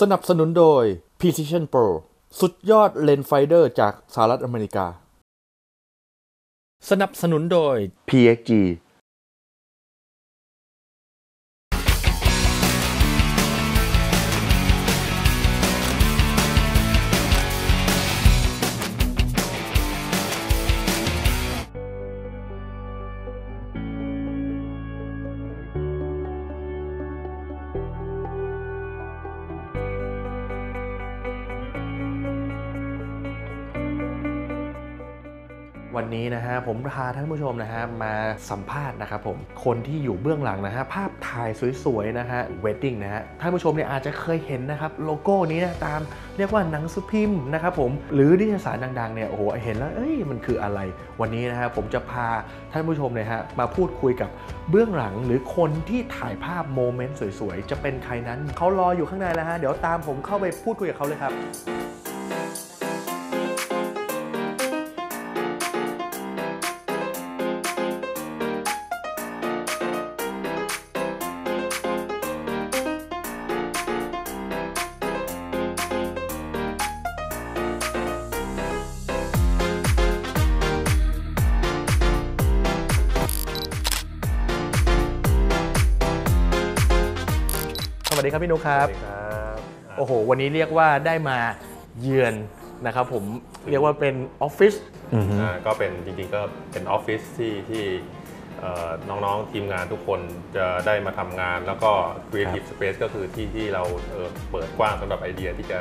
สนับสนุนโดย Precision Pro สุดยอดเลนส์ไฟเดอร์จากสหรัฐอเมริกา สนับสนุนโดย PXG วันนี้นะฮะผมพาท่านผู้ชมนะฮะมาสัมภาษณ์นะครับผมคนที่อยู่เบื้องหลังนะฮะภาพถ่ายสวยๆนะฮะเวดดิ้งนะฮะท่านผู้ชมเนี่ยอาจจะเคยเห็นนะครับโลโก้นี้นะตามเรียกว่าหนังสือพิมพ์นะครับผมหรือนิตยสารดังๆเนี่ยโอ้โหเห็นแล้วเอ้ยมันคืออะไร วันนี้นะฮะผมจะพาท่านผู้ชมเนี่ยฮะมาพูดคุยกับเบื้องหลังหรือคนที่ถ่ายภาพโมเมนต์สวยๆจะเป็นใครนั้นเขารออยู่ข้างในแล้วฮะเดี๋ยวตามผมเข้าไปพูดคุยกับเขาเลยครับ วัสดีครับพี่นุกครับสวัสดีครับอะโอ้โห วันนี้เรียกว่าได้มาเยือนนะครับผมเรียกว่าเป็นออฟฟิศอ่าก็เป็นจริงๆก็เป็นออฟฟิศที่ที่เอ่อน้องๆทีมงานทุกคนจะได้มาทำงานแล้วก็ Creative Space ก็คือที่ที่เราเอ่อเปิดกว้างสำหรับไอเดียที่จะ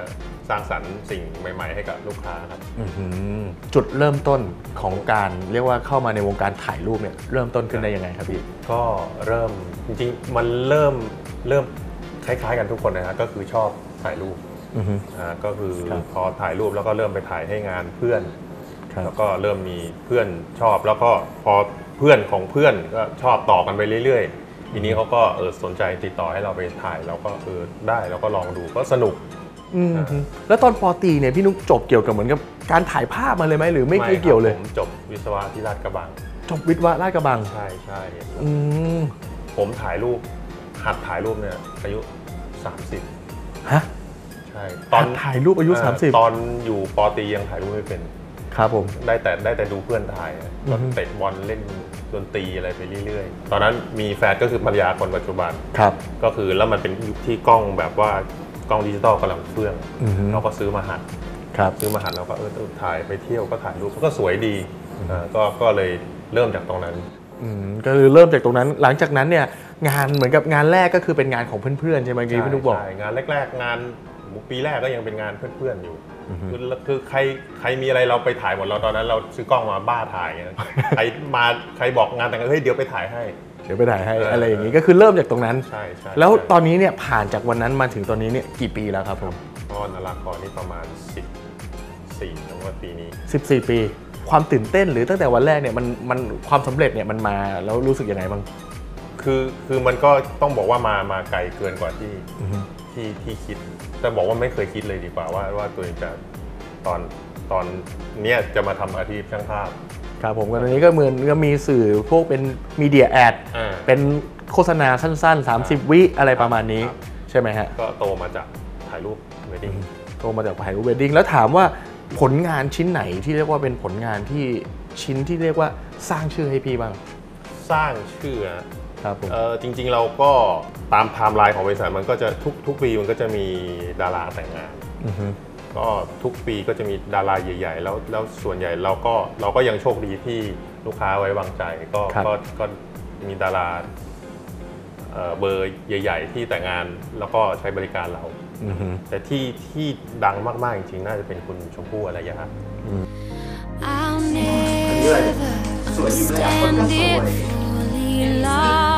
สร้างสรรค์สิ่งใหม่ ๆ ให้กับลูกค้าครับจุดเริ่มต้นของการเรียกว่าเข้ามาในวงการถ่ายรูปเนี่ยเริ่มต้นขึ้นได้ยังไงครับพี่ ก็เริ่มจริงๆ มันเริ่มเริ่ม คล้ายๆกันทุกคนนะฮะก็คือชอบถ่ายรูปอ่าก็คือครับพอถ่ายรูปแล้วก็เริ่มไปถ่ายให้งานเพื่อน ครับ แล้วก็เริ่มมีเพื่อนชอบแล้วก็พอเพื่อนของเพื่อนก็ชอบต่อกันไปเรื่อยๆ ทีนี้เขาก็เออสนใจติดต่อให้เราไปถ่ายเราก็เออได้เราก็ลองดูก็สนุก อืมแล้วตอนปอตรีเนี่ยพี่นุกจบเกี่ยวกับเหมือนกับการถ่ายภาพมาเลยไหมหรือไม่เคยเกี่ยวเลยผมจบวิศวะที่ราชกระบัง จบวิทย์วะราชกระบัง ใช่ใช่อืมผมถ่ายรูปหัดถ่ายรูปเนี่ยอายุ 30 ฮะใช่หัดถ่ายรูปอายุ เ30 ตอนอยู่ปอตรียังถ่ายรูปไม่เป็น ครับผม ได้แต่ได้แต่ดูเพื่อนถ่ายอะอืก็อฮึเตะบอลเล่นดนตรีอะไรไปเรื่อยๆ ตอนนั้นมีแฟนก็คือภรรยาคนปัจจุบัน ครับ ก็คือแล้วมันเป็นยุคที่กล้องแบบว่ากล้องดิจิตอลกำลังเฟื่องอือฮึ เราก็ซื้อมาหัด ครับ ซื้อมาหัดเราก็เออเออถ่ายไปเที่ยวก็ถ่ายรูปก็สวยดีอ่าก็ก็เลยเริ่มจากตรงนั้น อืมก็คือเริ่มจากตรงนั้นหลังจากนั้นเนี่ย งานเหมือนกับงานแรกก็คือเป็นงานของเพื่อนๆใช่ไหมที่พี่นุกบอกใช่งานแรก ๆ งานปีแรกก็ยังเป็นงานเพื่อนๆอยู่อือฮึคือคือใครใครมีอะไรเราไปถ่ายหมดเราตอนนั้นเราซื้อกล้องมาบ้าถ่ายไงใครมาใครบอกงานแต่งงานเฮ้ยเดี๋ยวไปถ่ายให้เดี๋ยวไปถ่ายให้เออออะไรอย่างนี้ก็คือเริ่มจากตรงนั้นใช่ใช่แล้วใช่ตอนนี้เนี่ยผ่านจากวันนั้นมาถึงตอนนี้เนี่ยกี่ปีแล้วครับผมก็นาราคอนี่ประมาณ 14แล้วว่าปีนี้ 14 ปี ความตื่นเต้นหรือตั้งแต่วันแรกเนี่ยมันมันความสำเร็จเนี่ยมันมาแล้วรู้สึกยังไงบ้าง คือคือมันก็ต้องบอกว่ามามาไกลเกินกว่าที่ที่ที่คิดแต่บอกว่าไม่เคยคิดเลยดีกว่าว่าว่าตัวเองจะตอนตอนเนี้ยจะมาทำอาชีพช่างภาพ ครับผมก็ตอนนี้ก็เหมือนก็มีสื่อพวกเป็นมีเดียแอดอ่าเป็นโฆษณาสั้นๆ 30 วิอะไรประมาณนี้ ครับ ใช่ไหมฮะก็โตมาจากถ่ายรูปเวดดิ้งโทรมาจากถ่ายรูปเวดดิ้งแล้วถามว่าผลงานชิ้นไหนที่เรียกว่าเป็นผลงานที่ชิ้นที่เรียกว่าสร้างชื่อให้พี่บ้าง สร้างชื่อฮะ ครับผมเออจริงๆเราก็ตามไทม์ไลน์ของบริษัทมันก็จะทุกทุกปีมันก็จะมีดาราแต่งงานอือฮึก็ทุกปีก็จะมีดาราใหญ่ ๆ แล้วแล้วส่วนใหญ่เราก็เราก็ยังโชคดีที่ลูกค้าไว้วางใจก็ก็ก็มีดาราเอ่อเบอร์ใหญ่ ๆ ที่แต่งงานแล้วก็ใช้บริการเราอือฮึแต่ที่ที่ดังมาก ๆ จริง ๆ น่าจะเป็นคุณชมพู่อารยะ I'll never understand it. Fully lost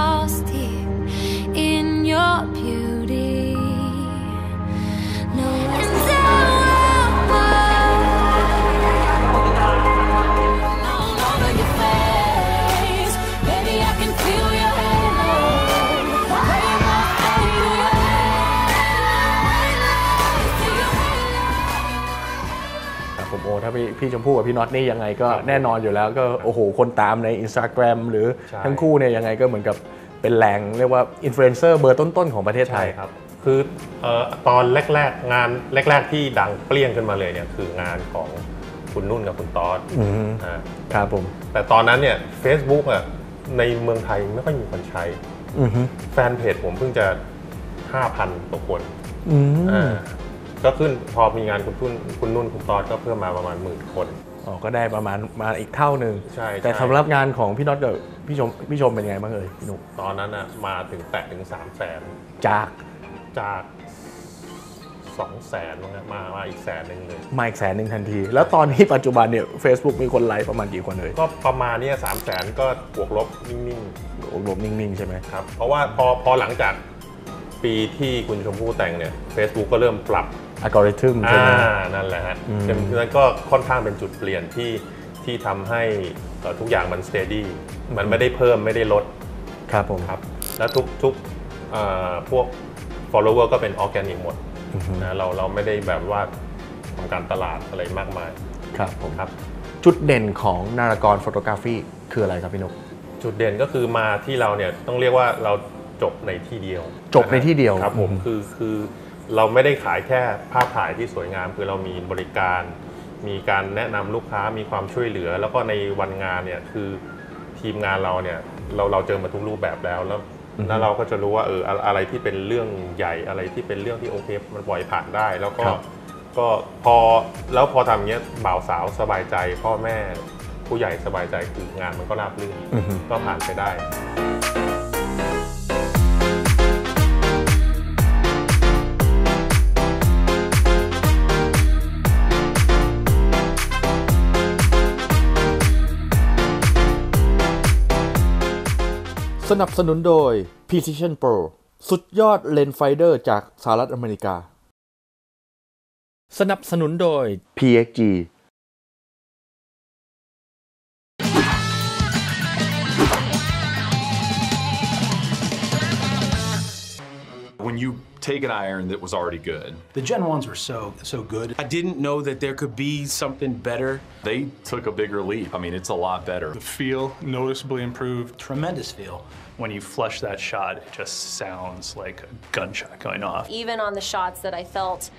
ผมโอ้ถ้าพี่พี่ชมพู่กับพี่น็อตนี่ยังไงก็แน่นอนอยู่แล้วก็โอ้โหคนตามใน Instagram หรือใช่ทั้งคู่เนี่ยยังไงก็เหมือนกับ เป็นแหล่งเรียกว่าอินฟลูเอนเซอร์เบอร์ต้นๆของประเทศไทใช่ยครับคือเอ่อตอนแรกๆงานแรก ๆ ที่ดังเปรี้ยงขึ้นมาเลยเนี่ยคืองานของคุณนุ่นกับคุณตอสอ่าครับผม แต่ตอนนั้นเนี่ย Facebook อะในเมืองไทยไม่ค่อยมีคนใช้อือฮึแฟนเพจผมเพิ่งจะ 5,000กว่าคนอืมอ่าก็ขึ้นพอมีงานคุณนุ่นคุณนุ่นคุณตอสก็เพิ่มมาประมาณหมื่นคนอ๋อก็ได้ประมาณมาอีกเท่าหนึ่งใช่แต่ใช่สำหรับงานของพี่น็อตกับ พี่ชมพี่ชมเป็นไงบ้างเอ่ยพี่หนุตอนนั้นอะมาถึงแตะถึง3 0 0แสนจากจาก2 0 0แสนมั้งฮะมามาอีกแสนหนึ่งเลย มาอีกแสนหนึ่งทันที แล้วตอนนี้ปัจจุบันเนี่ย Facebook มีคนไลค์ประมาณกี่คนเลยก็ประมาณเนี้สามแสนก็บวกลบนิ่งรวมนิ่งๆ ใช่ไหมๆครับ เพราะว่าพอพอหลังจากปีที่คุณชมพู่แต่งเนี่ย Facebook ก็เริ่มปรับอัลกอริทึมใช่อ่าไหมนั่นแหละฮะอืมดังนั้นก็ค่อนข้างเป็นจุดเปลี่ยนที่ ที่ทำให้เอ่อทุกอย่างมัน steady มันไม่ได้เพิ่มไม่ได้ลดครับผมครับแล้วทุกทุกเอ่อพวก follower ก็เป็นออร์แกนิกหมดนะเราเราไม่ได้แบบว่าทำการตลาดอะไรมากมาย ครับผมครับ จุดเด่นของนารากรโฟโตกราฟีคืออะไรครับพี่นุกจุดเด่นก็คือมาที่เราเนี่ยต้องเรียกว่าเราจบในที่เดียว จบในที่เดียวครับผมอืมคือคือเราไม่ได้ขายแค่ภาพถ่ายที่สวยงาม คือเรามีบริการ มีการแนะนำลูกค้ามีความช่วยเหลือ แล้วก็ในวันงานเนี่ยคือทีมงานเราเนี่ยเราเราเจอมาทุกรูปแบบแล้วแล้วแล้วเราก็จะรู้ว่าเอออะอะไรที่เป็นเรื่องใหญ่อะไรที่เป็นเรื่องที่โอเคมันปล่อยผ่านได้ แล้วก็ครับก็พอแล้วพอทำเงี้ยบ่าวสาวสบายใจ พ่อแม่ผู้ใหญ่สบายใจคืองานมันก็ราบรื่นอือฮึก็ผ่านไปได้ สนับสนุนโดย Precision Pro สุดยอดเลนส์ไฟเดอร์จากสหรัฐอเมริกา สนับสนุนโดย PXG When you take an iron that was already good, The Gen 1s were so so good. I didn't know that there could be something better. they took a bigger leap. I mean, it's a lot better. The feel noticeably improved. Tremendous feel. When you flush that shot, it just sounds like a gunshot going off. even on the shots that I felt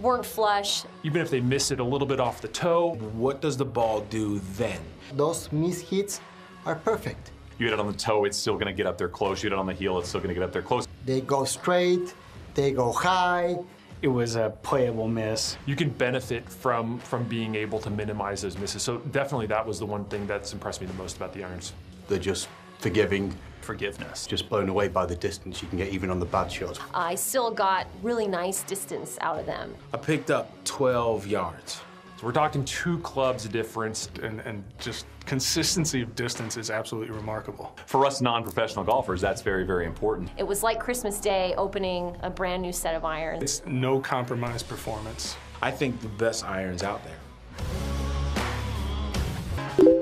weren't flush. Even if they miss it a little bit off the toe, What does the ball do then? Those miss hits are perfect. You hit it on the toe, it's still going to get up there close. You hit it on the heel, it's still going to get up there close. They go straight, they go high. It was a playable miss. you can benefit from from being able to minimize those misses. So definitely that was the one thing that's impressed me the most about the irons. They're just forgiving, Forgiveness. just blown away by the distance you can get even on the bad shots. I still got really nice distance out of them. I picked up 12 yards. So we're talking two clubs difference. And, and just consistency of distance is absolutely remarkable. For us non professional golfers, that's very, very important. It was like Christmas Day opening a brand new set of irons. It's no compromise performance. I think the best irons out there.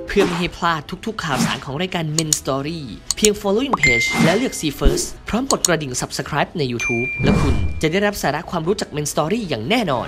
เพื่อไม่ให้พลาดทุกๆข่าวสารของรายการ Men Story เพียง following page และเลือก See First พร้อมกดกระดิ่ง subscribe ใน YouTube แล้วคุณจะได้รับสาระความรู้จาก Men Story อย่างแน่นอน